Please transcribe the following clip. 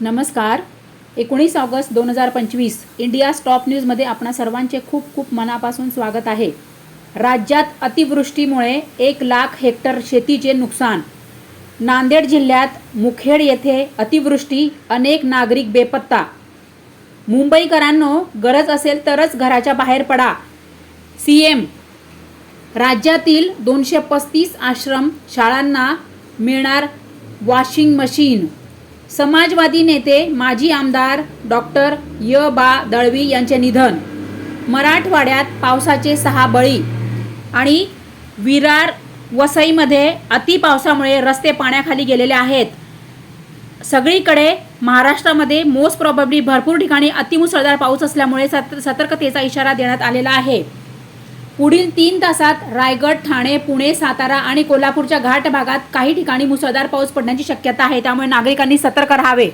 नमस्कार. एकोणीस ऑगस्ट दोन हजार पंचवीस इंडिया स्टॉप न्यूजमध्ये आपणा सर्वांचे खूप खूप मनापासून स्वागत आहे. राज्यात अतिवृष्टीमुळे एक लाख हेक्टर शेतीचे नुकसान. नांदेड जिल्ह्यात मुखेड येथे अतिवृष्टी अनेक नागरिक बेपत्ता. मुंबईकरांनो गरज असेल तरच घराच्या बाहेर पडा. C M. राज्यातील दोनशे पस्तीस आश्रम शाळांना मिळणार वॉशिंग मशीन. समाजवादी नेते माजी आमदार डॉक्टर य बा दळवी यांचे निधन मराठवाड्यात पावसाचे सहा बळी आणि विरार वसईमध्ये अतिपावसामुळे रस्ते पाण्याखाली गेलेले आहेत. सगळीकडे महाराष्ट्रामध्ये मोस्ट प्रॉबेबली भरपूर ठिकाणी अतिमुसळधार पाऊस असल्यामुळे सत सतर्कतेचा इशारा देण्यात आलेला आहे. पुढील तीन तासात रायगड ठाणे पुणे सातारा आणि कोल्हापूरच्या घाट भागात काही ठिकाणी मुसळधार पाऊस पडण्याची शक्यता आहे. त्यामुळे नागरिकांनी सतर्क राहावे.